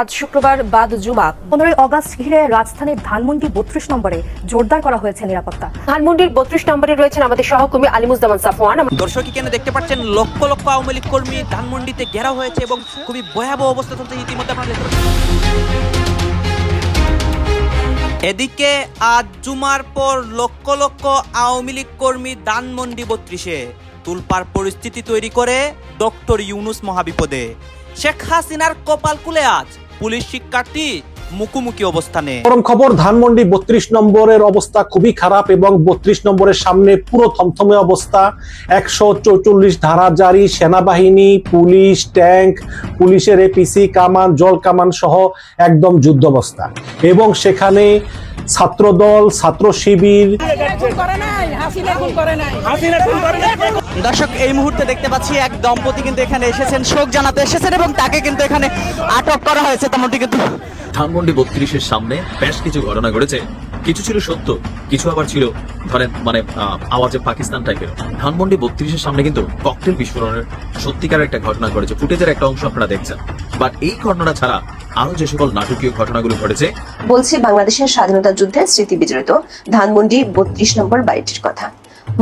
আজ শুক্রবার বাদ জুমা। পনেরোই অগস্ট ঘিরে রাজধানীর ধানমন্ডি বত্রিশ নম্বরে জোরদার করা হয়েছে নিরাপত্তা। ধানমন্ডির বত্রিশ নম্বরে রয়েছেন আমাদের সহকর্মী আলিমুজ্জামান সাফওয়ান। দর্শকই কেন দেখতে পাচ্ছেন? লক্ষ লক্ষ আওয়ামী লীগ কর্মী ধানমন্ডিতে ঘেরাও হয়েছে এবং খুবই ভয়াবহ অবস্থা চলছে ইতিমধ্যে আপনারা এদিকে আজ জুমার পর লক্ষ লক্ষ আওয়ামী লীগ কর্মী ধানমন্ডি বত্রিশে তুলপার পরিস্থিতি তৈরি করে ডক্টর ইউনুস মহাবিপদে। শেখ হাসিনার কপাল কুলে আজ। পুলিশ শিক্ষার্থী মুখোমুখি অবস্থানে। গরম খবর ধানমন্ডি বত্রিশ নম্বরের অবস্থা খুবই খারাপ এবং বত্রিশ নম্বরের সামনে পুরো থমথমে অবস্থা। একশো চৌচল্লিশ ধারা জারি সেনাবাহিনী পুলিশ ট্যাঙ্ক পুলিশের এপিসি কামান জল কামান সহ একদম যুদ্ধ অবস্থা এবং সেখানে ছাত্রদল ছাত্র শিবির দর্শক এই মুহূর্তে দেখতে পাচ্ছি এক দম্পতি কিন্তু এখানে এসেছেন শোক জানাতে এসেছেন এবং তাকে কিন্তু এখানে আটক করা হয়েছে। তেমনটি কিন্তু ধানমন্ডি বত্রিশের সামনে বেশ কিছু ঘটনা ঘটেছে। কিছু ছিল সত্য কিছু আবার ছিল ধরেন মানে আওয়াজে পাকিস্তান টাইপের ধানমন্ডি বত্রিশের সামনে কিন্তু ককটেল বিস্ফোরণের সত্যিকার একটা ঘটনা ঘটেছে। ফুটেজের একটা অংশ আপনারা দেখছেন। বাট এই ঘটনা ছাড়া আরও যে সকল নাটকীয় ঘটনাগুলো ঘটেছে বলছি বাংলাদেশের স্বাধীনতা যুদ্ধে স্মৃতি বিজড়িত ধানমন্ডি বত্রিশ নম্বর বাড়িটির কথা।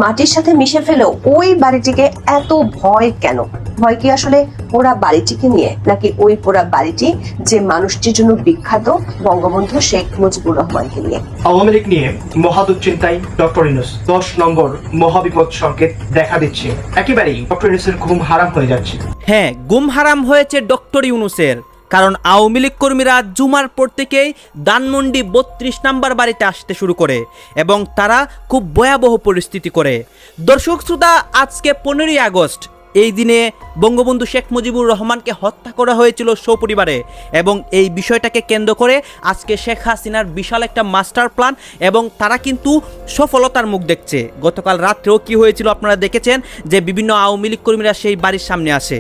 মাটির সাথে মিশে ফেলেও ওই বাড়িটিকে এত ভয় কেন? ভয় কি আসলে পোড়া বাড়িটিকে নিয়ে নাকি ওই পোড়া বাড়িটি যে মানুষটির জন্য বিখ্যাত বঙ্গবন্ধু শেখ মুজিবুর রহমানকে নিয়ে? আওয়ামী লীগ নিয়ে মহাদুশ্চিন্তায় ডক্টর ইনুস দশ নম্বর মহাবিপদ সংকেত দেখা দিচ্ছে। একেবারেই ডক্টর ইনুসের ঘুম হারাম হয়ে যাচ্ছে। হ্যাঁ গুম হারাম হয়েছে ডক্টর ইউনুসের। কারণ আওয়ামী লীগ কর্মীরা জুমার পর থেকেই দানমন্ডি বত্রিশ নাম্বার বাড়িতে আসতে শুরু করে এবং তারা খুব ভয়াবহ পরিস্থিতি করে। দর্শক শ্রোতা, আজকে পনেরোই আগস্ট, এই দিনে বঙ্গবন্ধু শেখ মুজিবুর রহমানকে হত্যা করা হয়েছিল সপরিবারে এবং এই বিষয়টাকে কেন্দ্র করে আজকে শেখ হাসিনার বিশাল একটা মাস্টার প্ল্যান এবং তারা কিন্তু সফলতার মুখ দেখছে। গতকাল রাত্রেও কি হয়েছিল আপনারা দেখেছেন যে বিভিন্ন আওয়ামী লীগ কর্মীরা সেই বাড়ির সামনে আসে।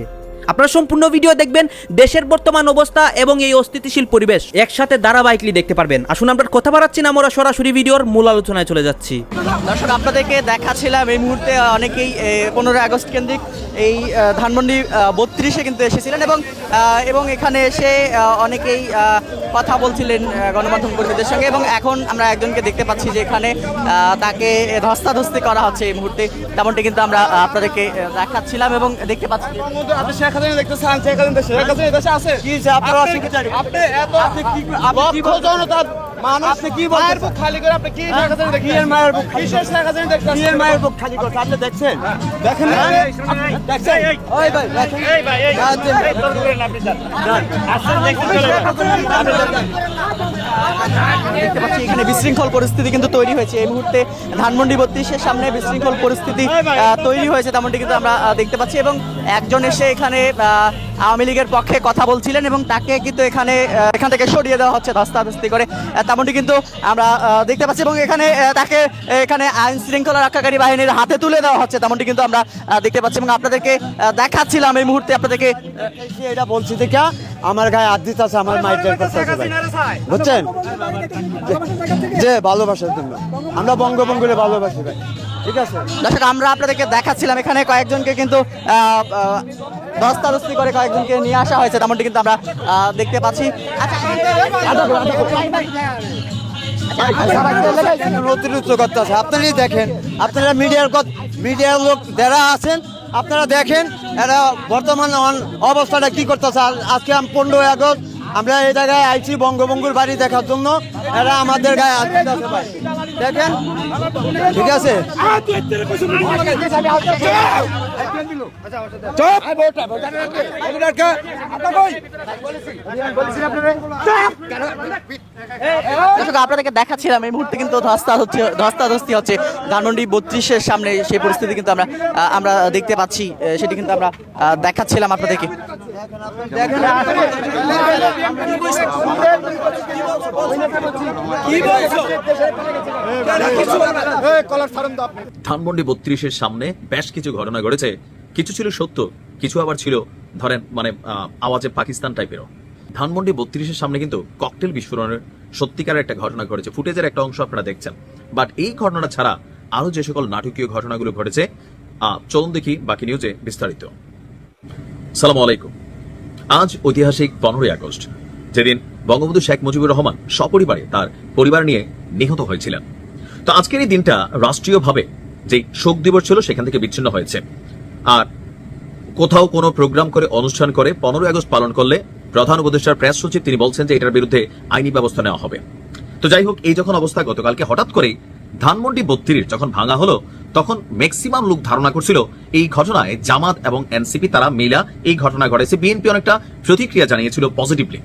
আপনারা সম্পূর্ণ ভিডিও দেখবেন দেশের বর্তমান অবস্থা এবং এই অস্থিতিশীল পরিবেশ। একসাথে ধারাবাহিকলি দেখতে পারবেন। আসুন আমরা কথা বাড়াচ্ছি না আমরা সরাসরি ভিডিওর মূল আলোচনায় চলে যাচ্ছি। দর্শক আপনাদেরকে দেখাচ্ছিলাম এই মুহূর্তে অনেকেই পনেরোই আগস্ট কেন্দ্রিক এই ধানমন্ডি বত্রিশে কিন্তু এসেছিলেন এবং এবং এখানে এসে অনেকেই কথা বলছিলেন গণমাধ্যম কর্মীদের সঙ্গে এবং এখন আমরা একজনকে দেখতে পাচ্ছি যে এখানে আহ, তাকে ধস্তাধস্তি করা হচ্ছে এই মুহূর্তে। তেমনটি কিন্তু আমরা আপনাদেরকে দেখাচ্ছিলাম এবং দেখতে পাচ্ছি। আপনি শেখ হাসিনা দেখতেছেন শেখ হাসিনা দেশে শেখ হাসিনা দেশে আছে। কি আপনি এত আপনি কি জনতা আপনি কি মায়ের বুক খালি করে আপনি কি শেখ হাসিনা মায়ের বুক কিসের শেখ হাসিনা কি মায়ের বুক খালি করে আপনি দেখছেন? দেখেন দেখছেন? ওই ভাই দেখেন। এই ভাই এই করেন আপনি স্যার আসলে দেখছেন দেখতে পাচ্ছি এখানে বিশৃঙ্খল পরিস্থিতি কিন্তু তৈরি হয়েছে। এই মুহূর্তে ধানমন্ডি বত্রিশের সামনে বিশৃঙ্খল পরিস্থিতি তৈরি হয়েছে তেমনটি কিন্তু আমরা দেখতে পাচ্ছি। এবং একজন এসে এখানে আওয়ামী লীগের পক্ষে কথা বলছিলেন এবং তাকে কিন্তু এখানে এখান থেকে সরিয়ে দেওয়া হচ্ছে ধস্তাধস্তি করে। তেমনটি কিন্তু আমরা দেখতে পাচ্ছি এবং এখানে তাকে এখানে আইন শৃঙ্খলা রক্ষাকারী বাহিনীর হাতে তুলে দেওয়া হচ্ছে, তেমনটি কিন্তু আমরা দেখতে পাচ্ছি এবং আপনাদেরকে দেখাচ্ছিলাম এই মুহূর্তে আপনাদেরকে এটা বলছি, দেখা আমার গায়ে হাত দিতে আছে, আমার মাইক বুঝছেন? যে ভালোবাসার জন্য। আমরা বঙ্গবঙ্গলে ভালোবাসি ভাই। ঠিক আছে? দর্শক আমরা আপনাদেরকে দেখাচ্ছিলাম এখানে কয়েকজনকে কিন্তু আহ, করে কয়েকজনকে নিয়ে আসা হয়েছে তেমনটি কিন্তু আমরা দেখতে পাচ্ছি। আচ্ছা অতিরিক্ত করতে আছে। আপনারাই দেখেন আপনারা মিডিয়ার মিডিয়ার লোক যারা আছেন আপনারা দেখেন এরা বর্তমান অবস্থাটা কি করতেছে। আজকে আম- পনেরোই আগস্ট আমরা এই জায়গায় আইছি বঙ্গবঙ্গুর বাড়ি দেখার জন্য। এরা আমাদের গায়ে আসতে দেখেন? ঠিক আছে? দর্শক, আপনাদেরকে দেখাচ্ছিলাম, এই মুহূর্তে কিন্তু ধস্তাধস্তি ধস্তাধস্তি হচ্ছে। ধানমন্ডি বত্রিশের সামনে সেই পরিস্থিতি কিন্তু আমরা আমরা দেখতে পাচ্ছি সেটি কিন্তু আমরা দেখাচ্ছিলাম আপনাদেরকে। ধানমন্ডি বত্রিশের সামনে বেশ কিছু ঘটনা ঘটেছে। কিছু ছিল সত্য, কিছু আবার ছিল, ধরেন মানে আওয়াজে পাকিস্তান টাইপেরও ধানমন্ডি বত্রিশের সামনে কিন্তু ককটেল বিস্ফোরণের সত্যিকার একটা ঘটনা ঘটেছে। ফুটেজের একটা অংশ আপনারা দেখছেন। বাট এই ঘটনা ছাড়া আরও যে সকল নাটকীয় ঘটনাগুলো ঘটেছে চলুন দেখি বাকি নিউজে বিস্তারিত। সালাম আলাইকুম। আজ ঐতিহাসিক পনেরোই আগস্ট। যেদিন বঙ্গবন্ধু শেখ মুজিবুর রহমান সপরিবারে তার পরিবার নিয়ে নিহত হয়েছিলেন। তো আজকের এই দিনটা রাষ্ট্রীয়ভাবে যে শোক দিবস ছিল, সেখান থেকে বিচ্ছিন্ন হয়েছে। আর কোথাও কোনো প্রোগ্রাম করে, অনুষ্ঠান করে পনেরোই আগস্ট পালন করলে প্রধান উপদেষ্টার প্রেস সচিব তিনি বলছেন যে এটার বিরুদ্ধে আইনি ব্যবস্থা নেওয়া হবে। তো যাই হোক, এই যখন অবস্থা গতকালকে হঠাৎ করে ধানমন্ডি বত্রির যখন ভাঙা হলো, তখন ম্যাক্সিমাম লোক ধারণা করছিল এই ঘটনায় জামাত এবং এনসিপি তারা মিলা এই ঘটনা ঘটেছে। বিএনপি অনেকটা প্রতিক্রিয়া জানিয়েছিল পজিটিভলি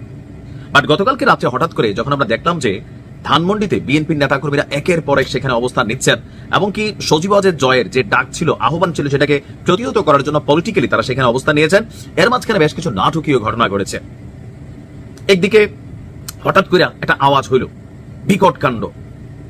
বাট গতকালকে রাত্রে হঠাৎ করে যখন আমরা দেখলাম যে ধানমন্ডিতে বিএনপির নেতাকর্মীরা একের পর এক সেখানে অবস্থান নিচ্ছেন, এমনকি সজীবাজের জয়ের যে ডাক ছিল, আহ্বান ছিল সেটাকে প্রতিহত করার জন্য পলিটিক্যালি তারা সেখানে অবস্থান নিয়েছেন। এর মাঝখানে বেশ কিছু নাটকীয় ঘটনা ঘটেছে। একদিকে হঠাৎ করে একটা আওয়াজ হইল, বিকট কাণ্ড।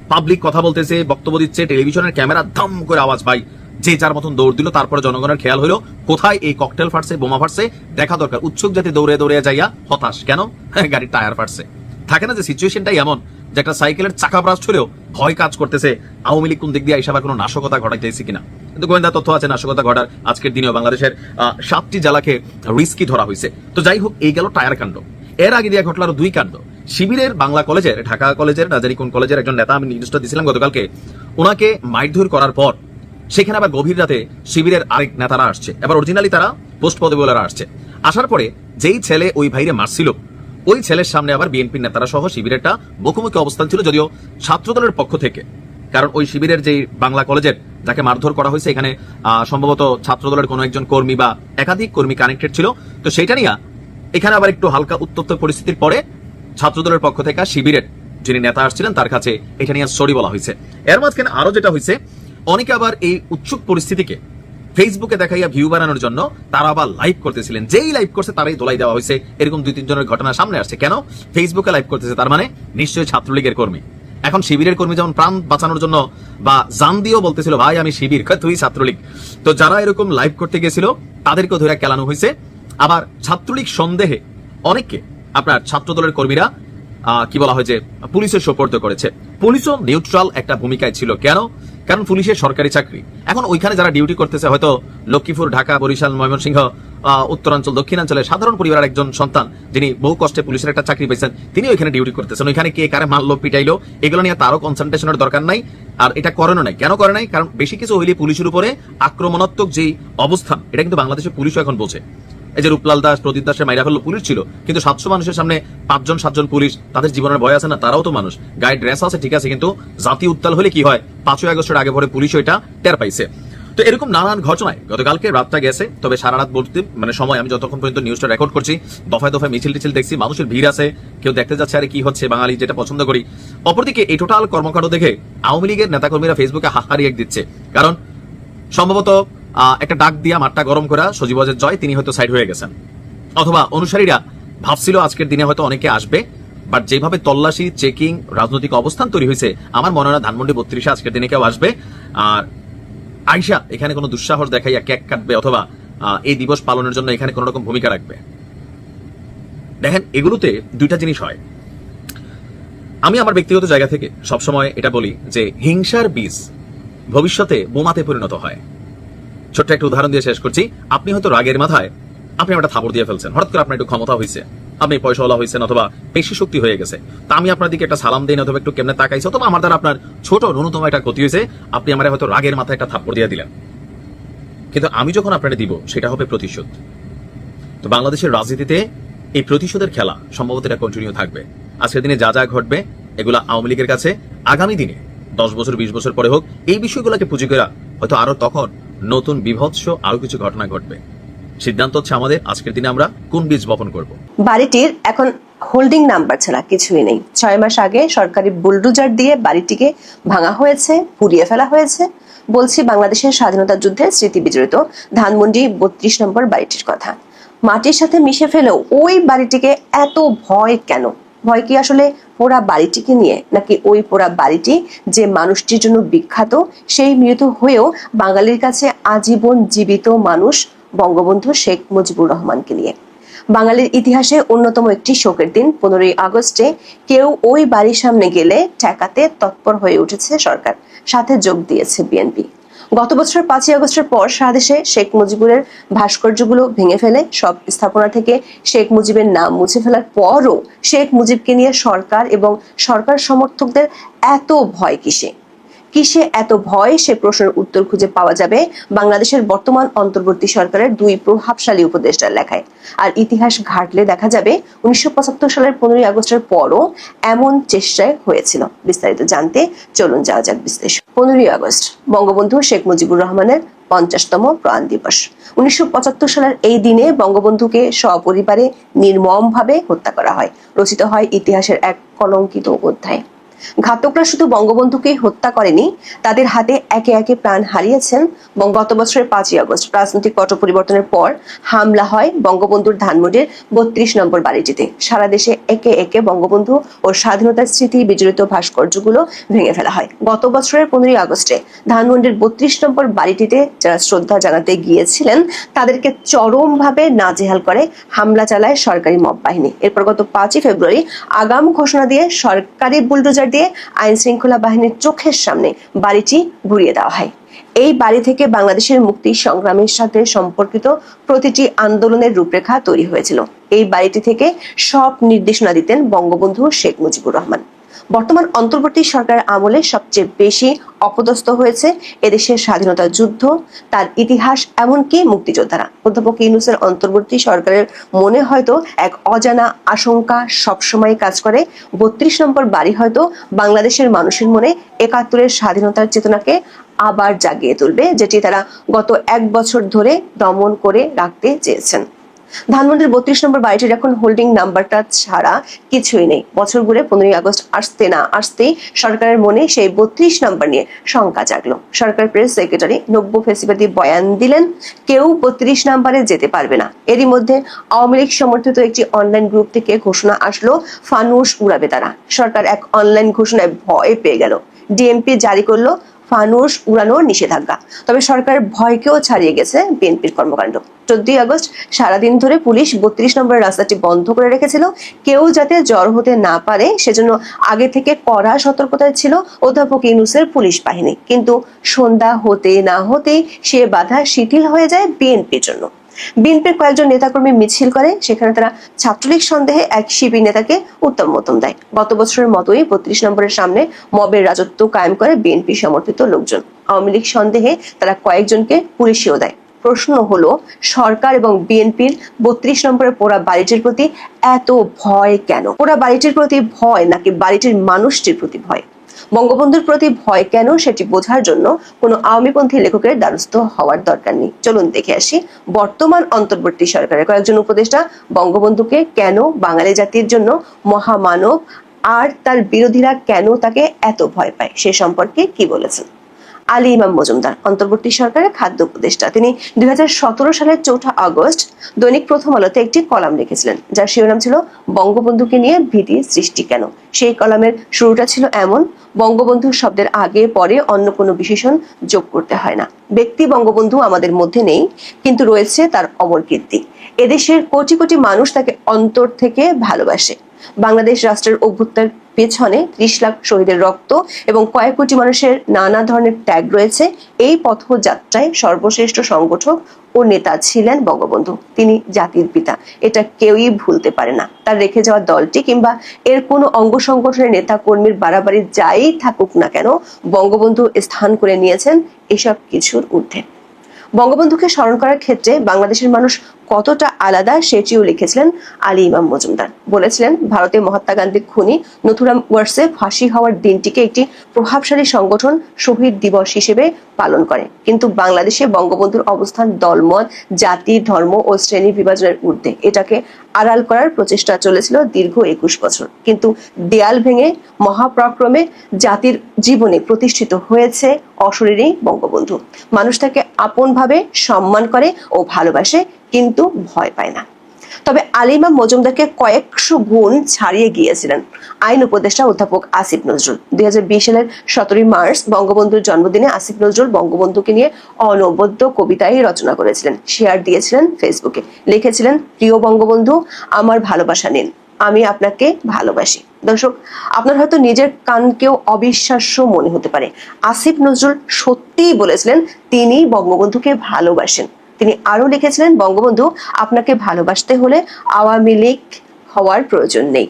পাবলিক কথা বলতেছে, বক্তব্য দিচ্ছে, টেলিভিশনের ক্যামেরা দাম করে আওয়াজ ভাই যে যার মতন দৌড় দিল, তারপরে জনগণের খেয়াল হলো কোথায় এই ককটেল ফাটছে, বোমা ফাটছে, দেখা দরকার। উৎসুক যাতে দৌড়ে দৌড়ে যাইয়া হতাশ। কেন? গাড়ির টায়ার ফাটছে। থাকে না যে সিচুয়েশনটাই এমন। যে একটা সাইকেলের চাকা ব্রাস্ট হলেও ভয় কাজ করতেছে। আওয়ামী লীগ কোন দিক দিয়ে এসব কোনো নাশকতা ঘটাইতেছে কিনা? কিন্তু গোয়েন্দা তথ্য আছে, নাশকতা ঘটার আজকের দিনেও বাংলাদেশের সাতটি জেলাকে রিস্কি ধরা হয়েছে। তো যাই হোক, এই গেল টায়ার কাণ্ড। এর আগে দিয়ে ঘটলো দুই কাণ্ড। শিবিরের বাংলা কলেজের, ঢাকা কলেজের না জানি কোন কলেজের একজন নেতা আমি নির্দিষ্ট দিয়েছিলাম গতকালকে ওনাকে মারধর করার পর সেখানে আবার গভীর রাতে শিবিরের আরেক নেতারা আসছে। এবার অরিজিনালি তারা পোস্ট পদবীওয়ালারা আসছে। আসার পরে যেই ছেলে ওই ভাইরে মারছিল ওই ছেলের সামনে আবার বিএনপির নেতারা সহ শিবিরেরটা মুখোমুখি অবস্থান ছিল যদিও ছাত্রদলের পক্ষ থেকে। কারণ ওই শিবিরের যে বাংলা কলেজের যাকে মারধর করা হয়েছে, এখানে সম্ভবত ছাত্রদলের কোনো একজন কর্মী বা একাধিক কর্মী কানেক্টেড ছিল। তো সেইটা নিয়ে এখানে আবার একটু হালকা উত্তপ্ত পরিস্থিতির পরে ছাত্রদলের পক্ষ থেকে শিবিরের যিনি নেতা আসছিলেন, তার কাছে এটা নিয়ে সরি বলা হয়েছে। এর মাঝখানে আরও যেটা হয়েছে, অনেকে আবার এই উৎসুক পরিস্থিতিকে ফেসবুকে দেখাইয়া ভিউ বানানোর জন্য তারা আবার লাইভ করতেছিলেন। যেই লাইভ করছে তারাই দোলাই দেওয়া হয়েছে এরকম দুই তিনজনের ঘটনা সামনে আসছে। কেন? ফেসবুকে লাইভ করতেছে তার মানে নিশ্চয়ই ছাত্রলীগের কর্মী। এখন শিবিরের কর্মী যেমন প্রাণ বাঁচানোর জন্য বা জান দিয়েও বলতেছিল ভাই আমি শিবির তুই ছাত্রলীগ। তো যারা এরকম লাইভ করতে গেছিল তাদেরকেও ধরে কেলানো হয়েছে আবার ছাত্রলীগ সন্দেহে অনেককে আপনার ছাত্রদলের কর্মীরা আহ, কি বলা হয় যে পুলিশের সোপর্দ করেছে। পুলিশও নিউট্রাল একটা ভূমিকায় ছিল। কেন? কারণ পুলিশের সরকারি চাকরি। এখন ওইখানে যারা ডিউটি করতেছে, হয়তো লক্ষ্মীপুর, ঢাকা, বরিশাল, ময়মনসিংহ উত্তরাঞ্চল, দক্ষিণাঞ্চলের সাধারণ পরিবারের একজন সন্তান, যিনি বহু কষ্টে পুলিশের একটা চাকরি পেয়েছেন তিনি ওইখানে ডিউটি করতেছেন। ওইখানে কে কারে মারলো পিটাইলো, এগুলো নিয়ে তারও কনসেন্ট্রেশনের দরকার নাই, আর এটা করানো নাই। কেন করে নাই? কারণ বেশি কিছু হইলে পুলিশের উপরে আক্রমণাত্মক যে অবস্থান, এটা কিন্তু বাংলাদেশের পুলিশও এখন বোঝে। এই যে রূপলাল দাস, প্রদীপ দাসের মাইরা ফেলল, পুলিশ ছিল। কিন্তু সাতশো মানুষের সামনে পাঁচজন, সাতজন পুলিশ, তাদের জীবনের ভয় আছে না, তারাও তো মানুষ। গায়ে ড্রেস আছে, ঠিক আছে, কিন্তু জাতি উত্তাল হলে কি হয়? পাঁচই আগস্টের আগে পরে পুলিশ ওইটা টের পাইছে। তো এরকম নানান ঘটনায়, গতকালকে রাতটা গেছে, তবে সারা রাত বলতে মানে সময়, আমি যতক্ষণ পর্যন্ত নিউজটা রেকর্ড করছি, দফায় দফায় মিছিল টিছিল দেখছি, মানুষের ভিড় আছে, কেউ দেখতে যাচ্ছে, আরে কি হচ্ছে, বাঙালি যেটা পছন্দ করি। অপরদিকে এই টোটাল কর্মকাণ্ড দেখে আওয়ামী লীগের নেতাকর্মীরা ফেসবুকে হাহারি এক দিচ্ছে। কারণ সম্ভবত একটা ডাক দিয়া মাঠটা গরম করা সজীবজের জয় তিনি হয়তো সাইড হয়ে গেছেন। অথবা অনুসারীরা ভাবছিল আজকের দিনে হয়তো অনেকে আসবে বাট যেভাবে তল্লাশি চেকিং রাজনৈতিক অবস্থান তৈরি হয়েছে, আমার মনে হয় ধানমন্ডি বত্রিশে আজকের দিনে কেউ আসবে। আর আইসা, এখানে কোনো দুঃসাহস দেখাইয়া কেক কাটবে অথবা এই দিবস পালনের জন্য এখানে কোনো রকম ভূমিকা রাখবে। দেখেন, এগুলোতে দুইটা জিনিস হয়। আমি আমার ব্যক্তিগত জায়গা থেকে সবসময় এটা বলি যে হিংসার বীজ ভবিষ্যতে বোমাতে পরিণত হয়। ছোট্ট একটা উদাহরণ দিয়ে শেষ করছি। আপনি হয়তো রাগের মাথায় আপনি একটা থাপড় দিয়ে ফেলছেন। হঠাৎ করে আপনার একটু ক্ষমতা হয়েছে আপনি পয়সাওয়ালা হয়েছেন অথবা পেশি শক্তি হয়ে গেছে। তা আমি আপনার দিকে একটা সালাম দিন অথবা একটু কেমনে তাকাইছি অথবা আমার দ্বারা আপনার ছোট ন্যূনতম একটা ক্ষতি হয়েছে, আপনি আমার হয়তো রাগের মাথায় একটা থাপ্পড় দিয়ে দিলেন। কিন্তু আমি যখন আপনাকে দিব, সেটা হবে প্রতিশোধ। তো বাংলাদেশের রাজনীতিতে এই প্রতিশোধের খেলা সম্ভবত এটা কন্টিনিউ থাকবে। আজকের দিনে যা যা ঘটবে, এগুলা আওয়ামী লীগের কাছে আগামী দিনে, দশ বছর, বিশ বছর পরে হোক, এই বিষয়গুলোকে পুঁজি করা হয়তো আরও তখন নতুন বিভৎস আরও কিছু ঘটনা ঘটবে। সিদ্ধান্ত হচ্ছে আমাদের, আজকের দিনে আমরা কোন বীজ বপন করব? বাড়িটির এখন হোল্ডিং নাম্বার ছাড়া কিছুই নেই। ছয় মাস আগে সরকারি বুলডুজার দিয়ে বাড়িটিকে ভাঙা হয়েছে, পুড়িয়ে ফেলা হয়েছে। বলছি বাংলাদেশের স্বাধীনতা যুদ্ধে স্মৃতি বিজড়িত ধানমন্ডি বত্রিশ নম্বর বাড়িটির কথা। মাটির সাথে মিশে ফেলেও ওই বাড়িটিকে এত ভয় কেন? ভয় কি আসলে পোড়া বাড়িটিকে নিয়ে, নাকি ওই পোড়া বাড়িটি যে মানুষটির জন্য বিখ্যাত, সেই মৃত হয়েও বাঙালির কাছে আজীবন জীবিত মানুষ বঙ্গবন্ধু শেখ মুজিবুর রহমানকে নিয়ে। বাঙালির ইতিহাসে অন্যতম একটি শোকের দিন, পনেরোই আগস্টে কেউ ওই বাড়ির সামনে গেলে ঠেকাতে তৎপর হয়ে উঠেছে সরকার, সাথে যোগ দিয়েছে বিএনপি। গত বছর পাঁচই আগস্টের পর সারাদেশে শেখ মুজিবুরের ভাস্কর্যগুলো ভেঙে ফেলে। সব স্থাপনা থেকে শেখ মুজিবের নাম মুছে ফেলার পরও শেখ মুজিবকে নিয়ে সরকার এবং সরকার সমর্থকদের এত ভয় কিসে? কিসে এত ভয়? সে প্রশ্নের উত্তর খুঁজে পাওয়া যাবে বাংলাদেশের বর্তমান অন্তর্বর্তী সরকারের দুই প্রভাবশালী উপদেষ্টার লেখায়। আর ইতিহাস ঘাটলে দেখা যাবে উনিশশো সালের পনেরোই আগস্টের পরও এমন চেষ্টায় হয়েছিল। বিস্তারিত জানতে চলুন যাওয়া যাক বিশ্লেষণ। পনেরোই আগস্ট, বঙ্গবন্ধু শেখ মুজিবুর রহমানের পঞ্চাশতম প্রাণ দিবস। উনিশশো পঁচাত্তর সালের এই দিনে বঙ্গবন্ধুকে সপরিবারে নির্মমভাবে হত্যা করা হয়। রচিত হয় ইতিহাসের এক কলঙ্কিত অধ্যায়। ঘাতকরা শুধু বঙ্গবন্ধুকেই হত্যা করেনি, তাদের হাতে একে একে প্রাণ হারিয়েছেন এবং গত বছরের পাঁচই আগস্ট। রাজনৈতিক পট পরিবর্তনের পর হামলা হয় বঙ্গবন্ধুর ধানমন্ডির বত্রিশ নম্বর বাড়িটিতে। সারা দেশে একে একে বঙ্গবন্ধু ও স্বাধীনতার স্মৃতি বিজড়িত ভাস্কর্যগুলো ভেঙে ফেলা হয়। গত বছরের পনেরোই আগস্টে ধানমন্ডির বত্রিশ নম্বর বাড়িটিতে যারা শ্রদ্ধা জানাতে গিয়েছিলেন, তাদেরকে চরমভাবে নাজেহাল করে হামলা চালায় সরকারি মব বাহিনী। এরপর গত পাঁচই ফেব্রুয়ারি আগাম ঘোষণা দিয়ে সরকারি বুলডোজার দিয়ে আইন শৃঙ্খলা বাহিনীর চোখের সামনে বাড়িটি ঘুরিয়ে দেওয়া হয়। এই বাড়ি থেকে বাংলাদেশের মুক্তি সংগ্রামের সাথে সম্পর্কিত প্রতিটি আন্দোলনের রূপরেখা তৈরি হয়েছিল। এই বাড়িটি থেকে সব নির্দেশনা দিতেন বঙ্গবন্ধু শেখ মুজিবুর রহমান। বর্তমান অন্তর্বর্তী সরকার আমলে সবচেয়ে বেশি অপদস্থ হয়েছে এদেশের স্বাধীনতা যুদ্ধ, তার ইতিহাস, এমনকি মুক্তিযোদ্ধারা। অধ্যাপক ইউনুসের অন্তর্বর্তী সরকারের মনে হয়তো এক অজানা আশঙ্কা সবসময় কাজ করে। বত্রিশ নম্বর বাড়ি হয়তো বাংলাদেশের মানুষের মনে একাত্তরের স্বাধীনতার চেতনাকে আবার জাগিয়ে তুলবে, যেটি তারা গত এক বছর ধরে দমন করে রাখতে চেয়েছেন। ধানমন্ডির বত্রিশ নম্বর বাড়িটির এখন হোল্ডিং নাম্বারটা ছাড়া কিছুই নেই। বছর ঘুরে পনেরোই আগস্ট আসতে না আসতেই সরকারের মনে সেই বত্রিশ নম্বর নিয়ে শঙ্কা জাগলো। সরকার প্রেস সেক্রেটারি নব্য ফেসিবাদী বয়ান দিলেন, কেউ বত্রিশ নাম্বারে যেতে পারবে না। এরই মধ্যে আওয়ামী লীগ সমর্থিত একটি অনলাইন গ্রুপ থেকে ঘোষণা আসলো, ফানুস উড়াবে তারা। সরকার এক অনলাইন ঘোষণায় ভয় পেয়ে গেল। ডিএমপি জারি করল ফানুস উড়ানোর নিষেধাজ্ঞা। তবে সরকার ভয়কেও ছাড়িয়ে গেছে বিএনপির কর্মকাণ্ড। চোদ্দই আগস্ট, সারাদিন ধরে পুলিশ বত্রিশ নম্বরের রাস্তাটি বন্ধ করে রেখেছিল। কেউ যাতে জ্বর হতে না পারে, সেজন্য আগে থেকে কড়া সতর্কতায় ছিল অধ্যাপক ইউনুসের পুলিশ বাহিনী। কিন্তু সন্ধ্যা হতে না হতেই সে বাধা শিথিল হয়ে যায় বিএনপির জন্য। বিএনপির কয়েকজন নেতাকর্মী মিছিল করে, সেখানে তারা ছাত্রলীগ সন্দেহে এক শিবির নেতাকে উত্তম মতম দেয়। গত বছরের মতোই বত্রিশ নম্বরের সামনে মবের রাজত্ব কায়েম করে বিএনপি সমর্থিত লোকজন। আওয়ামী লীগ সন্দেহে তারা কয়েকজনকে পুলিশিও দেয়। প্রশ্ন হলো, সরকার এবং বিএনপির বত্রিশ নম্বরের পোড়া বাড়িটির প্রতি এত ভয় কেন? পোড়া বাড়িটির প্রতি ভয় নাকি বাড়িটির মানুষটির প্রতি ভয়? বঙ্গবন্ধুর প্রতি ভয় কেন সেটি বোঝার জন্য কোনো আওয়ামীপন্থী লেখকের দ্বারস্থ হওয়ার দরকার নেই। চলুন দেখে আসি বর্তমান অন্তর্বর্তী সরকারের। কয়েকজন উপদেষ্টা বঙ্গবন্ধুকে কেন বাঙালি জাতির জন্য মহামানব আর তার বিরোধীরা কেন তাকে এত ভয় পায়? সে সম্পর্কে কি বলেছেন? আলী ইমাম মজুমদার, অন্তর্বর্তী সরকারের খাদ্য উপদেষ্টা। তিনি দুই সালের চৌঠা আগস্ট দৈনিক প্রথম আলোতে একটি কলাম লিখেছিলেন, যার শিরোনাম ছিল, বঙ্গবন্ধুকে নিয়ে ভীতি সৃষ্টি কেন? সেই কলামের শুরুটা ছিল এমন বঙ্গবন্ধু শব্দের আগে পরে অন্য কোনো বিশেষণ যোগ করতে হয় না। ব্যক্তি বঙ্গবন্ধু আমাদের মধ্যে নেই, কিন্তু রয়েছে তার অমর কীর্তি। এদেশের কোটি কোটি মানুষ তাকে অন্তর থেকে ভালোবাসে। বাংলাদেশ রাষ্ট্রের অভ্যুত্থার পেছনে ত্রিশ লাখ শহীদের রক্ত এবং কয়েক কোটি মানুষের নানা ধরনের ত্যাগ রয়েছে। এই পথযাত্রায় সর্বশ্রেষ্ঠ সংগঠক ও নেতা ছিলেন বঙ্গবন্ধু। তিনি জাতির পিতা। এটা কেউই ভুলতে পারে না। তার রেখে যাওয়া দলটি কিংবা এর কোনো অঙ্গ সংগঠনের নেতা কর্মীর বাড়াবাড়ি যাই থাকুক না কেন, বঙ্গবন্ধু স্থান করে নিয়েছেন এসব কিছুর ঊর্ধ্বে। বঙ্গবন্ধুকে স্মরণ করার ক্ষেত্রে বাংলাদেশের মানুষ কতটা আলাদা সেটিও লিখেছিলেন আলী ইমাম মজুমদার। বলেছিলেন, ভারতে মহাত্মা গান্ধীর খুনি নথুরাম ওয়ার্সে ফাঁসি হওয়ার দিনটিকে একটি প্রভাবশালী সংগঠন, শহীদ দিবস হিসেবে পালন করে। কিন্তু বাংলাদেশে বঙ্গবন্ধুর অবস্থান দলমত, জাতি, ধর্ম ও শ্রেণি বিভাজনের ঊর্ধ্বে। এটাকে আড়াল করার প্রচেষ্টা চলেছিল দীর্ঘ একুশ বছর। কিন্তু দেয়াল ভেঙে মহাপরাক্রমে জাতির জীবনে প্রতিষ্ঠিত হয়েছে অশরীরী বঙ্গবন্ধু। মানুষ তাকে আপনভাবে সম্মান করে ও ভালোবাসে কিন্তু ভয় পায় না। তবে আলিমা মজুমদারকে কয়েকশো গুণ ছাড়িয়ে গিয়েছিলেন আইন উপদেষ্টা অধ্যাপক আসিফ নজরুল। দুই হাজার বিশ সালের সতেরোই মার্চ বঙ্গবন্ধুর জন্মদিনে আসিফ নজরুল বঙ্গবন্ধুকে নিয়ে অনবদ্য কবিতাই রচনা করেছিলেন। শেয়ার দিয়েছিলেন ফেসবুকে। লিখেছিলেন, প্রিয় বঙ্গবন্ধু, আমার ভালোবাসা নিন। আমি আপনাকে ভালোবাসি। দর্শক, আপনার হয়তো নিজের কানকেও অবিশ্বাস্য মনে হতে পারে। আসিফ নজরুল সত্যিই বলেছিলেন, তিনি বঙ্গবন্ধুকে ভালোবাসেন। তিনি আরও লিখেছিলেন বঙ্গবন্ধু আপনাকে ভালোবাসতে হলে আওয়ামী লীগ হওয়ার প্রয়োজন নেই।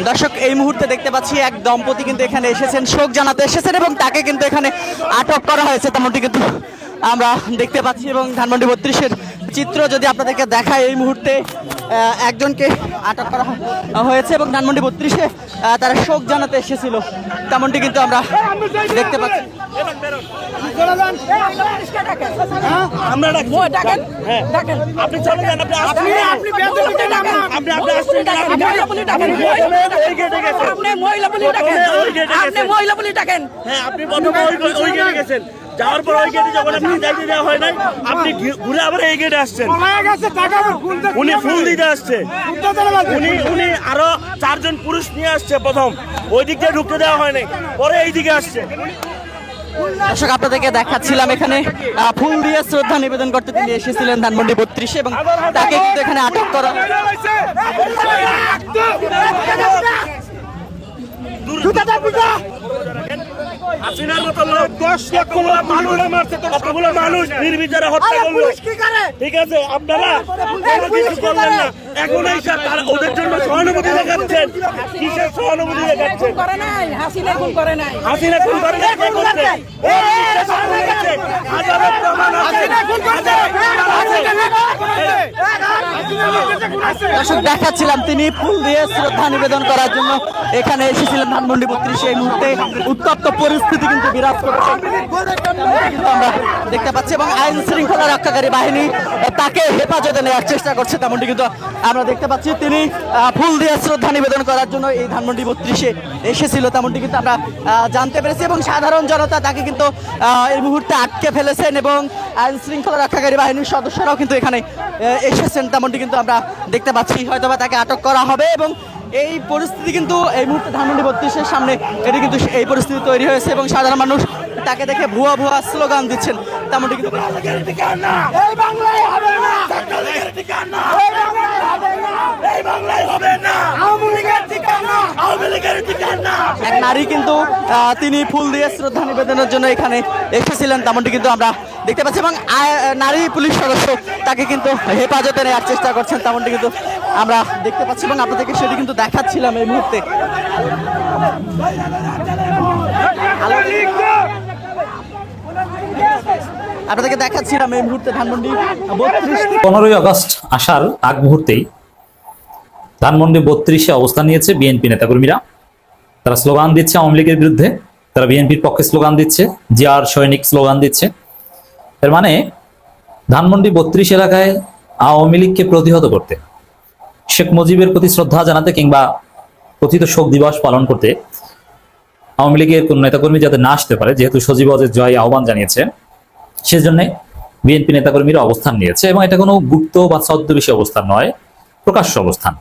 দর্শক এই মুহূর্তে দেখতে পাচ্ছি এক দম্পতি কিন্তু এখানে এসেছেন শোক জানাতে এসেছেন এবং তাকে কিন্তু এখানে আটক করা হয়েছে তেমনটি কিন্তু আমরা দেখতে পাচ্ছি এবং ধানমন্ডি বত্রিশের চিত্র যদি আপনাদেরকে দেখায় এই মুহূর্তে একজনকে আটক করা হয়েছে এবং ধানমন্ডি বত্রিশে তারা শোক জানাতে এসেছিল। তেমনটি কিন্তু আমরা দেখতে পাচ্ছি। হ্যাঁ। আপনি চলে যান আপনি আপনি আপনি বেদবিতে ডাকেন। আপনি আপনি আসছেন ডাকেন। মহিলা ডাকেন। ওই আপনি মহিলা ডাকেন। প্রথমে আপনি গেছেন। যাওয়ার পর ওই গেটে যখন আপনি যাইতে দেওয়া হয় নাই আপনি ঘুরে আবার এই গেটে আসছেন। উনি ফুল দিতে আসছে। উনি উনি আরও চারজন পুরুষ নিয়ে আসছে প্রথম। ওই দিক দিয়ে ঢুকতে দেওয়া হয় নাই পরে এই দিকে আসছে। দর্শক আপনাদেরকে দেখাচ্ছিলাম এখানে আহ, ফুল দিয়ে শ্রদ্ধা নিবেদন করতে তিনি এসেছিলেন ধানমন্ডি বত্রিশে এবং তাকে কিন্তু এখানে আটক করা হাসিনার মতো লোক দশ লক্ষ মানুষ মারছে কতগুলো মানুষ নির্বিচারে হত্যা করল। ঠিক আছে আপনারা কোনো কিছু করলেন না। এখন এই সব তারা- ওদের জন্য সহানুভূতি দেখাচ্ছেন। কিসের সহানুভূতি দেখাচ্ছেন? করে নাই হাসিনা খুন করে নাই। হাসিনা খুন করে নাই, কে করছে? হাজারো প্রমাণ আছে। হাজারো প্রমাণ আছে। দর্শক দেখাচ্ছিলাম তিনি ফুল দিয়ে শ্রদ্ধা নিবেদন করার জন্য। এখানে এসেছিলেন ধানমন্ডি বত্রিশে। এই মুহূর্তে উত্তপ্ত পরিস্থিতি কিন্তু বিরাজ করছে। আমরা দেখতে পাচ্ছি, এবং আইন শৃঙ্খলা রক্ষাকারী বাহিনী তাকে হেফাজতে নেওয়ার চেষ্টা করছে তেমনটি কিন্তু আমরা দেখতে পাচ্ছি, তিনি ফুল দিয়ে শ্রদ্ধা নিবেদন করার জন্য এই ধানমন্ডি বত্রিশে এসেছিল তেমনটি কিন্তু আমরা জানতে পেরেছি, এবং সাধারণ জনতা তাকে কিন্তু এই মুহূর্তে আটকে ফেলেছেন, এবং আইন শৃঙ্খলা রক্ষাকারী বাহিনীর সদস্যরাও কিন্তু এখানে এসেছেন তেমনটি কিন্তু আমরা দেখতে পাচ্ছি, হয়তোবা তাকে আটক করা হবে, এবং এই পরিস্থিতি কিন্তু এই মুহূর্তে ধানমন্ডি বত্রিশের সামনে এটি কিন্তু এই পরিস্থিতি তৈরি হয়েছে এবং সাধারণ মানুষ তাকে দেখে ভুয়া ভুয়া স্লোগান দিচ্ছেন তেমনটি কিন্তু এক নারী কিন্তু তিনি ফুল দিয়ে শ্রদ্ধা নিবেদনের জন্য এখানে এসেছিলেন তেমনটি কিন্তু আমরা দেখতে পাচ্ছি এবং নারী পুলিশ সদস্য তাকে কিন্তু হেফাজতে নেওয়ার চেষ্টা করছেন, তেমনটি কিন্তু আমরা দেখতে পাচ্ছি এবং আপনাদেরকে সেটি কিন্তু দেখাচ্ছিলাম এই মুহূর্তে। আপনাদেরকে দেখাচ্ছিলাম এই মুহূর্তে ধানমন্ডি পনেরোই আগস্ট আসার আগ মুহূর্তেই ধানমন্ডি বত্রিশে অবস্থান নিয়েছে বিএনপি নেতাকর্মীরা। তারা স্লোগান দিচ্ছে আওয়ামী লীগের বিরুদ্ধে, তারা বিএনপির পক্ষে স্লোগান দিচ্ছে, জিয়ার সৈনিক স্লোগান দিচ্ছে। এর মানে ধানমন্ডি বত্রিশ এলাকায় আওয়ামী লীগকে প্রতিহত করতে, শেখ মুজিবের প্রতি শ্রদ্ধা জানাতে কিংবা কথিত শোক দিবস পালন করতে আওয়ামী লীগের কোন নেতাকর্মী যাতে না আসতে পারে, যেহেতু সজীব অজের জয় আহ্বান জানিয়েছে, সেজন্য বিএনপি নেতাকর্মীরা অবস্থান নিয়েছে এবং এটা কোনো গুপ্ত বা ছদ্মবেশী অবস্থান নয়, প্রকাশ্য অবস্থান।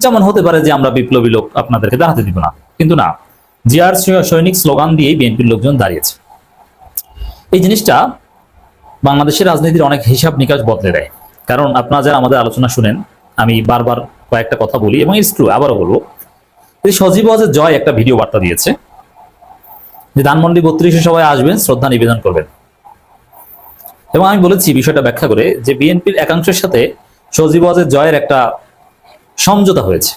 যেমন হতে পারে যে আমরা বিপ্লবী লোক আপনাদেরকে দাঁড়াতে দিব না, কিন্তু না, জিয়ার সৈনিক স্লোগান দিয়েই বিএনপির লোকজন দাঁড়িয়েছে। এই জিনিসটা বাংলাদেশের রাজনীতির অনেক হিসাব নিকাশ বদলে দেয়। কারণ আপনারা যারা আমাদের আলোচনা শুনেন, আমি বারবার কয়েকটা কথা বলি এবং ইটস ট্রু আবারও বলব। এই সজীব ওয়াজের জয় একটা ভিডিও বার্তা দিয়েছে, যে ধানমন্ডি বত্রিশে সবাই আসবেন, শ্রদ্ধা নিবেদন করবেন। এবং আমি বলেছি বিষয়টা ব্যাখ্যা করে যে বিএনপির একাংশের সাথে সজীব ওয়াজের জয়ের একটা সমঝোতা হয়েছে।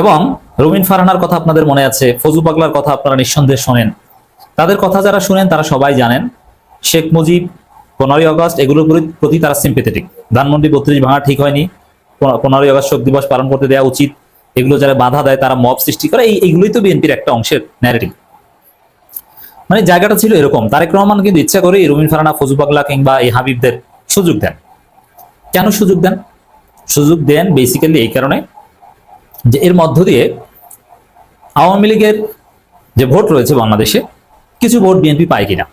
এবং রবিন ফারহানার কথা আপনাদের মনে আছে, ফজু পাগলার কথা আপনারা নিঃসন্দেহে শোনেন। তাদের কথা যারা শুনেন, তারা সবাই জানেন শেখ মুজিব, পনেরোই আগস্ট এগুলোর প্রতি- তারা সিম্পেথেটিক ধানমন্ডি বত্রিশ ভাঙা ঠিক হয়নি। পনেরোই আগস্ট শোক দিবস পালন করতে দেওয়া উচিত। এগুলো যারা বাধা দেয়, তারা মব সৃষ্টি করে। এইগুলোই তো বিএনপির একটা অংশের ন্যারেটিভ মানে জায়গাটা ছিল এরকম। তারেক রহমান কিন্তু ইচ্ছা করে রুমিন ফারানা ফজু পাগলা কিংবা এই হাবিবদের সুযোগ দেন। কেন সুযোগ দেন? সুযোগ দেন বেসিক্যালি এই কারণে যে এর মধ্য দিয়ে আওয়ামী লীগের যে ভোট রয়েছে বাংলাদেশে, কিছু ভোট বিএনপি পায় কিনা।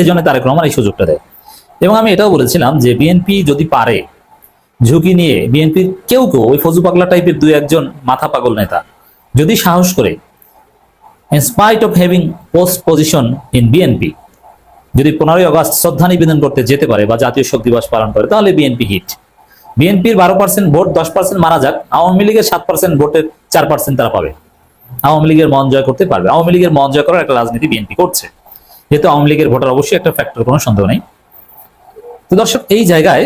এই জন্য তারেক রহমান এই সুযোগটা দেয়। এবং আমি এটাও বলেছিলাম যে বিএনপি যদি পারে, ঝুঁকি নিয়ে বিএনপির কেউ কেউ, ওই ফজু পাগলা টাইপের দুই একজন মাথা পাগল নেতা, যদি সাহস করে spite of having post position in BNP যদি পনেরোই আগস্ট শ্রদ্ধা নিবেদন করতে যেতে পারে বা জাতীয় শোক দিবস পালন করে, তাহলে বিএনপি হিট বিএনপির বারো পার্সেন্ট ভোট, দশ পার্সেন্ট মারা যাক, আওয়ামী লীগের সাত পার্সেন্ট ভোটের চার পার্সেন্ট তারা পাবে। আওয়ামী লীগের মন জয় করতে পারবে। আওয়ামী লীগের মন জয় করার একটা রাজনীতি বিএনপি করছে। যেহেতু আওয়ামী লীগের ভোটার, অবশ্যই একটা ফ্যাক্টর কোনো সন্দেহ নেই। তো দর্শক, এই জায়গায়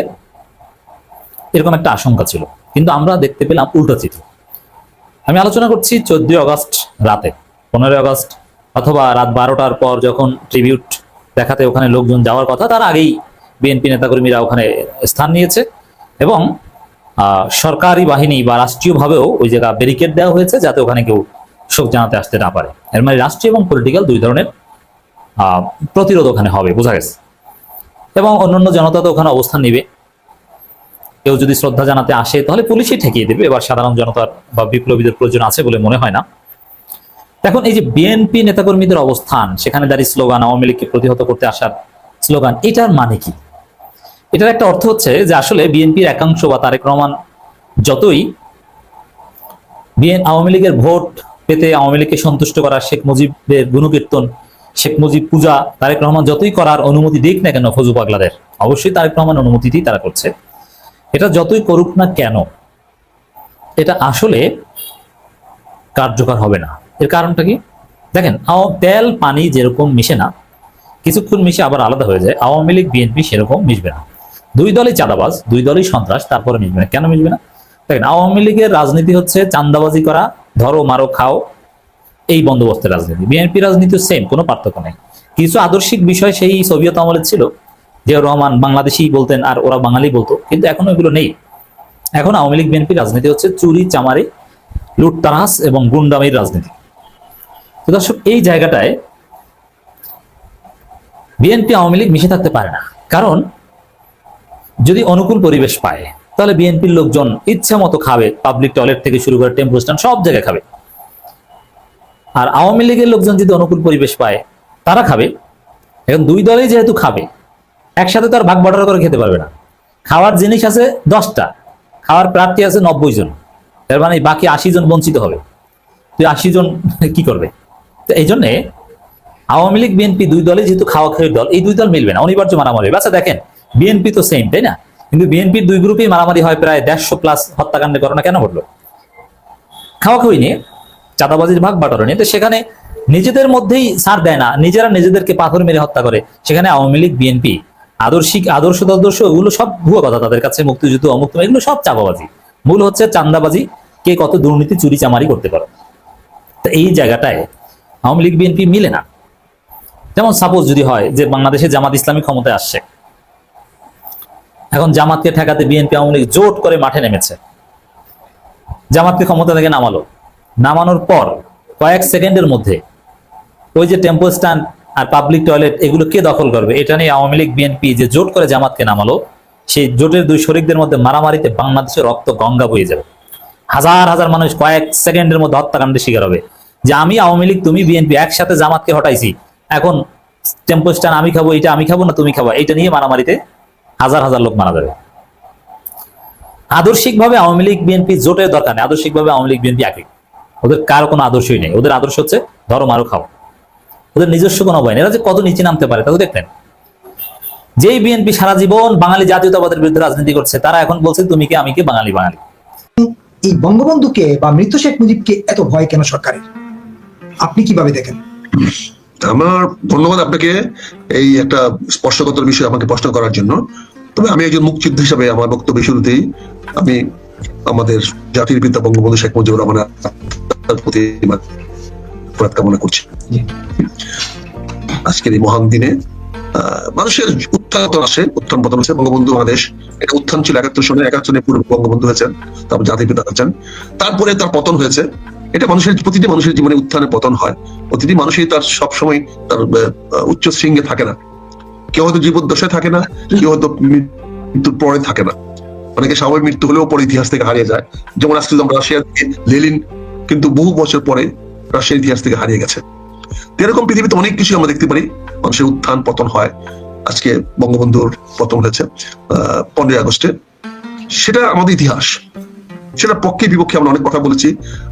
এরকম একটা আশঙ্কা ছিল, কিন্তু আমরা দেখতে পেলাম উল্টো চিত্র। আমি আলোচনা করছি চোদ্দই আগস্ট রাতে, পনেরোই আগস্ট অথবা রাত বারোটার পর যখন ট্রিবিউট দেখাতে ওখানে লোকজন যাওয়ার কথা, তার আগেই বিএনপি নেতাকর্মীরা ওখানে স্থান নিয়েছে এবং সরকারি বাহিনী বা রাষ্ট্রীয়ভাবেও ওই জায়গা ব্যারিকেড দেওয়া হয়েছে যাতে ওখানে কেউ শোক জানাতে আসতে না পারে। এর মানে রাষ্ট্রীয় এবং পলিটিক্যাল দুই ধরনের প্রতিরোধ ওখানে হবে, বোঝা গেছে। এবং অন্যান্য জনতা তো ওখানে অবস্থান নিবে। কেউ যদি শ্রদ্ধা জানাতে আসে, তাহলে পুলিশই ঠেকিয়ে দেবে, এবার সাধারণ জনতার বা বিপ্লবীদের প্রয়োজন আছে বলে মনে হয় না। এখন এই যে বিএনপি নেতাকর্মীদের অবস্থান, সেখানে দাঁড়িয়ে স্লোগান, আওয়ামী লীগকে প্রতিহত করতে আসার স্লোগান, এটার মানে কি? এটার একটা অর্থ হচ্ছে যে আসলে বিএনপির একাংশ বা তারেক রহমান যতই বিএন আওয়ামী লীগের ভোট পেতে আওয়ামী লীগকে সন্তুষ্ট করা শেখ মুজিবের গুণকীর্তন শেখ মুজিব পূজা, তারেক রহমান যতই করার অনুমতি দিক না কেন ফজু পাগলাদের, অবশ্যই তারেক রহমান অনুমতিতেই তারা করছে। এটা যতই করুক না কেন, এটা আসলে কার্যকর হবে না। এর কারণটা কি? দেখেন তেল, পানি যেরকম মিশে না, কিছুক্ষণ মিশে আবার আলাদা হয়ে যায়, আওয়ামী লীগ, বিএনপি সেরকম মিশবে না। দুই দলই চাঁদাবাজ, দুই দলই সন্ত্রাস, তারপরে মিশবে না। কেন মিশবে না? দেখেন, আওয়ামী লীগের রাজনীতি হচ্ছে চান্দাবাজি করা, ধরো, মারো, খাও এই বন্দোবস্তের রাজনীতি। বিএনপি রাজনীতি সেম কোনো পার্থক্য নেই। কিছু আদর্শিক বিষয় সেই সোভিয়েত আমলের ছিল, যে রহমান বাংলাদেশি বলতেন আর ওরা বাঙালি বলতো, কিন্তু এখন এগুলো নেই। এখন আওয়ামী লীগ বিএনপি রাজনীতি হচ্ছে চুরি, চামারি, লুটতারাস এবং গুন্ডামির রাজনীতি। তো দর্শক, এই জায়গাটায় বিএনপি আওয়ামী লীগ মিশে থাকতে পারে না। কারণ যদি অনুকূল পরিবেশ পায়, তাহলে বিএনপির লোকজন ইচ্ছা মতো খাবে পাবলিক টয়লেট থেকে শুরু করে টেম্পো স্ট্যান্ড সব জায়গায় খাবে। আর আওয়ামী লীগের লোকজন যদি অনুকূল পরিবেশ পায়, তারা খাবে। এখন দুই দলেই যেহেতু খাবে, একসাথে তো আর ভাগ বটারা করে খেতে পারবে না। খাওয়ার জিনিস আছে দশটা, খাওয়ার প্রার্থী আছে নব্বই জন। এর মানে বাকি আশি জন বঞ্চিত হবে। তুই আশি জন কি করবে? তো এই জন্যে আওয়ামী লীগ, বিএনপি দুই দলে যেহেতু খাওয়া খাওয়ির দল, এই দুই দল মিলবে না। অনিবার্য মারামারি আচ্ছা দেখেন, বিএনপি তো সেম তাই না? কিন্তু বিএনপির দুই গ্রুপেই মারামারি হয় প্রায় দেড়শো প্লাস হত্যাকাণ্ডের ঘটনা কেন ঘটলো? খাওয়া খাওয়ি নিয়ে চাঁদাবাজির ভাগ বাটারো নিয়ে। তো সেখানে নিজেদের মধ্যেই ছাড় দেয় না। নিজেরা নিজেদেরকে পাথর মেরে হত্যা করে। সেখানে আওয়ামী লীগ, বিএনপি, আদর্শিক, আদর্শ আদর্শ এগুলো সব ভুয়া কথা তাদের কাছে, মুক্তিযুদ্ধ অমুক্ত এগুলো সব চাপাবাজি মূল হচ্ছে চান্দাবাজি কে কত দুর্নীতি, চুরি, চামারি করতে পারে। তো এই জায়গাটায় আওয়ামী লীগ, বিএনপি মিলে না। যেমন সাপোজ যদি হয় যে বাংলাদেশে জামাত ইসলামী ক্ষমতায় আসছে। এখন জামাতকে ঠেকাতে বিএনপি, আওয়ামী লীগ জোট করে মাঠে নেমেছে। জামাতকে ক্ষমতা থেকে নামালো। নামানোর পর কয়েক সেকেন্ডের মধ্যে ওই যে টেম্পো স্ট্যান্ড আর পাবলিক টয়লেট এগুলো কে দখল করবে? এটা নিয়ে আওয়ামী লীগ, বিএনপি যে জোট করে জামাতকে নামালো, সেই জোটের দুই শরিকদের মধ্যে মারামারিতে বাংলাদেশের রক্ত গঙ্গা বয়ে যাবে। হাজার হাজার মানুষ কয়েক সেকেন্ডের মধ্যে হত্যাকাণ্ডের শিকার হবে। যে আমি আওয়ামী লীগ, তুমি বিএনপি একসাথে জামাতকে হটাইছি, এখন টেম্পো স্ট্যান্ড আমি খাব, এটা আমি খাব না তুমি খাব, এটা নিয়ে মারামারিতে হাজার হাজার লোক মারা যাবে। আদর্শিকভাবে আওয়ামী লীগ, বিএনপি জোটের দরকার নেই, আদর্শিকভাবে আওয়ামী লীগ, বিএনপি একই ওদের কারও কোনো আদর্শই নেই। ওদের আদর্শ হচ্ছে ধরো মারো খাও। ওদের নিজস্ব কোনো ভয় নেই। এরা যে কত নিচে নামতে পারে তা তো দেখলেন। যেই বিএনপি সারা জীবন বাঙালি জাতীয়তাবাদের বিরুদ্ধে রাজনীতি করছে তারা এখন বলছে তুমি কি আমি কি বাঙালি বাঙালি? এই বঙ্গবন্ধুকে বা মৃত শেখ মুজিবকে এত ভয় কেন সরকারের? আপনি কীভাবে দেখেন? আমার ধন্যবাদ আপনাকে এই একটা স্পর্শকাতর বিষয় আমাকে প্রশ্ন করার জন্য। তবে আমি একজন মুক্তিযুদ্ধ হিসাবে আমার বক্তব্য শুরুতেই আমি আমাদের জাতির পিতা বঙ্গবন্ধু শেখ মুজিবুর রহমানের প্রতি মানবত কামনা করছি। আজকের এই মহান দিনে মানুষের উত্থান আসে উত্থান পতন আছে বঙ্গবন্ধু বাংলাদেশ এটা উত্থান ছিল একাত্তর সনে একাত্তর সনে পুরো বঙ্গবন্ধু হয়েছেন তারপর জাতির পিতা হয়েছেন। তারপরে তার পতন হয়েছে। এটা মানুষের প্রতিটি মানুষের জীবনে উত্থানে পতন হয়। প্রতিটি মানুষই তার সবসময় তার উচ্চ শৃঙ্গে থাকে না। কেউ হয়তো জীবদ্দশায় থাকে না কেউ হয়তো মৃত্যুর পরে থাকে না। অনেকে স্বাভাবিক মৃত্যু হলেও পরে ইতিহাস থেকে হারিয়ে যায়। যেমন আজকে যেমন রাশিয়ার লেলিন কিন্তু বহু বছর পরে রাশিয়ার ইতিহাস থেকে হারিয়ে গেছে। এরকম পৃথিবীতে অনেক কিছু আমরা দেখতে পারি। মানুষের উত্থান পতন হয়। আজকে বঙ্গবন্ধুর পতন হয়েছে পনেরোই আগস্টে। সেটা আমাদের ইতিহাস। সেটা পক্ষে বিপক্ষে আমরা অনেক কথা বলেছি।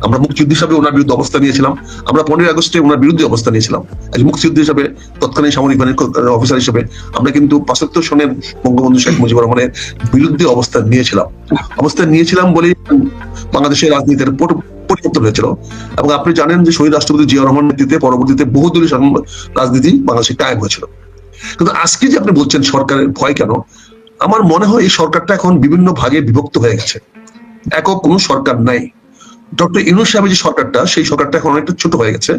আমরা মুক্তিযুদ্ধ হিসাবে ওনার বিরুদ্ধে অবস্থা নিয়েছিলাম। আমরা পনেরোই আগস্টে ওনার বিরুদ্ধে অবস্থা নিয়েছিলাম। মুক্তিযুদ্ধ হিসাবে তৎকালীন সামরিক বাহিনীর অফিসার হিসেবে আমরা কিন্তু পাঁচাত্তর সনের বঙ্গবন্ধু শেখ মুজিবুর রহমানের বিরুদ্ধে অবস্থান নিয়েছিলাম। অবস্থান নিয়েছিলাম বলেই বাংলাদেশের রাজনীতির পরিবর্তন হয়েছিল। এবং আপনি জানেন যে শহীদ রাষ্ট্রপতি জিয়া রহমান নেতৃত্বে পরবর্তীতে বহুদলীয় রাজনীতি বাংলাদেশে কায়েম হয়েছিল। কিন্তু আজকে যে আপনি বলছেন সরকারের ভয় কেন, আমার মনে হয় এই সরকারটা এখন বিভিন্ন ভাগে বিভক্ত হয়ে গেছে। একক কোনো সরকার নাই। ডক্টর ইউনুস সাহেবের যে সরকারটা, সেই সরকারটা এখন অনেকটা ছোট হয়ে গেছে।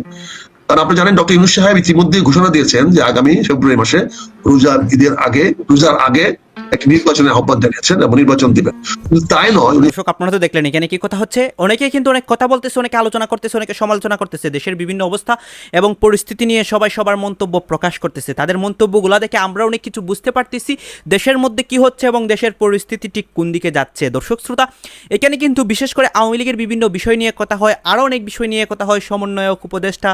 কারণ আপনি জানেন ডক্টর ইউনুস সাহেব ইতিমধ্যে ঘোষণা দিয়েছেন যে আগামী ফেব্রুয়ারি মাসে রোজার ঈদের আগে রোজার আগে একটি আহ্বান জানিয়েছেন এবং নির্বাচন দিবেন। তাই নয় দর্শক, আপনারা তো দেখলেন এখানে কি কথা হচ্ছে। অনেকেই কিন্তু অনেক কথা বলতেছে, অনেকে আলোচনা করতেছে, অনেকে সমালোচনা করতেছে, দেশের বিভিন্ন অবস্থা এবং পরিস্থিতি নিয়ে সবাই সবার মন্তব্য প্রকাশ করতেছে। তাদের দেখে আমরা অনেক কিছু বুঝতে পারতেছি দেশের মধ্যে কি হচ্ছে এবং দেশের পরিস্থিতি ঠিক কোন দিকে যাচ্ছে। দর্শক, শ্রোতা, এখানে কিন্তু বিশেষ করে আওয়ামী লীগের বিভিন্ন বিষয় নিয়ে কথা হয়, আরও অনেক বিষয় নিয়ে কথা হয়। সমন্বয়ক, উপদেষ্টা,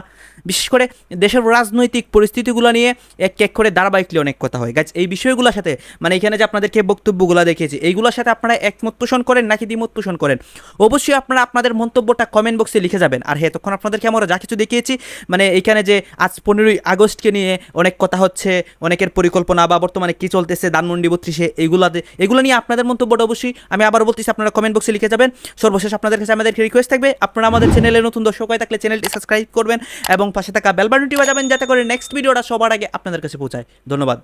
বিশেষ করে দেশের রাজনৈতিক পরিস্থিতিগুলো নিয়ে এক এক করে ধারাবাহিকলি অনেক কথা হয়। গাছ এই বিষয়গুলোর সাথে মানে এখানে যে আপনাদেরকে বক্তব্যগুলো দেখিয়েছি, এইগুলোর সাথে আপনারা একমত পোষণ করেন নাকি দ্বিমত পোষণ করেন? অবশ্যই আপনারা আপনাদের মন্তব্যটা কমেন্ট বক্সে লিখে যাবেন। আর হ্যাঁ তখন আপনাদেরকে আমরা যা কিছু দেখিয়েছি মানে এখানে যে আজ পনেরোই আগস্টকে নিয়ে অনেক কথা হচ্ছে, অনেকের পরিকল্পনা বা বর্তমানে কী চলতেছে, ধানমন্ডি বত্রিশে এগুলাতে এগুলো নিয়ে আপনাদের মন্তব্যটা অবশ্যই আমি আবার বলতেছি, আপনারা কমেন্ট বক্সে লিখে যাবেন। সর্বশেষ আপনাদের কাছে আমাদের রিকোয়েস্ট থাকবে, আপনারা আমাদের চ্যানেলে নতুন দর্শক হয়ে থাকলে চ্যানেলটি সাবস্ক্রাইব করবেন এবং পাশে থাকা বেল বাটনটি বাজাবেন, যাতে করে নেক্সট ভিডিওটা সবার আগে আপনাদের কাছে পৌঁছায়। ধন্যবাদ।